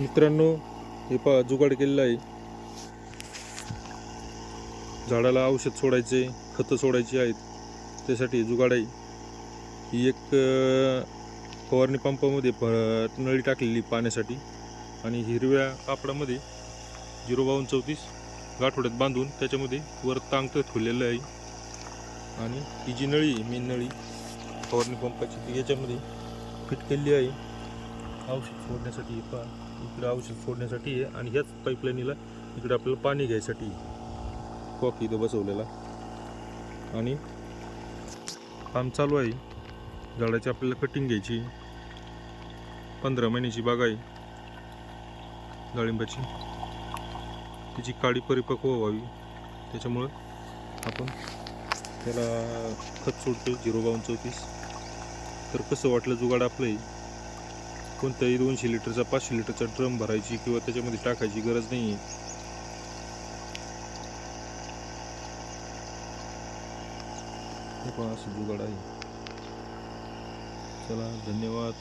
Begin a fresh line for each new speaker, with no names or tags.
मित्रांनो हे पा जुगाड केलेलं आहे. झाडाला औषध सोडायचे खतं सोडायची आहेत. त्यासाठी जुगाड आहे. ही एक फवारणी पंपामध्ये प- नळी टाकलेली पाण्यासाठी. आणि हिरव्या कापडामध्ये झिरो बावन्न चौतीस गाठोड्यात बांधून त्याच्यामध्ये वर तांगतं ठेवलेलं आहे. आणि ही जी नळी आहे मेन नळी फवारणी पंपाची ती याच्यामध्ये फिट केलेली आहे. औषध सोडण्यासाठी पा इकडे औषध सोडण्यासाठी आहे आणि ह्याच पाईपलाईनीला इकडे आपल्याला पाणी घ्यायसाठी कॉक इथं बसवलेला. आणि काम चालू आहे. झाडाची आपल्याला कटिंग घ्यायची. पंधरा महिन्याची बाग आहे. डाळिंबाची. तिची काळी परिपक्व व्हावी. त्याच्यामुळं आपण त्याला खत सोडतो झिरो बावन्न चौतीस. तर कसं वाटलं जुगाड आपलं कोणत्याही दोनशे लिटरचा पाचशे लिटरचा ड्रम भरायची किंवा त्याच्यामध्ये टाकायची गरज नाही आहे असं जुगाड आहे. चला धन्यवाद.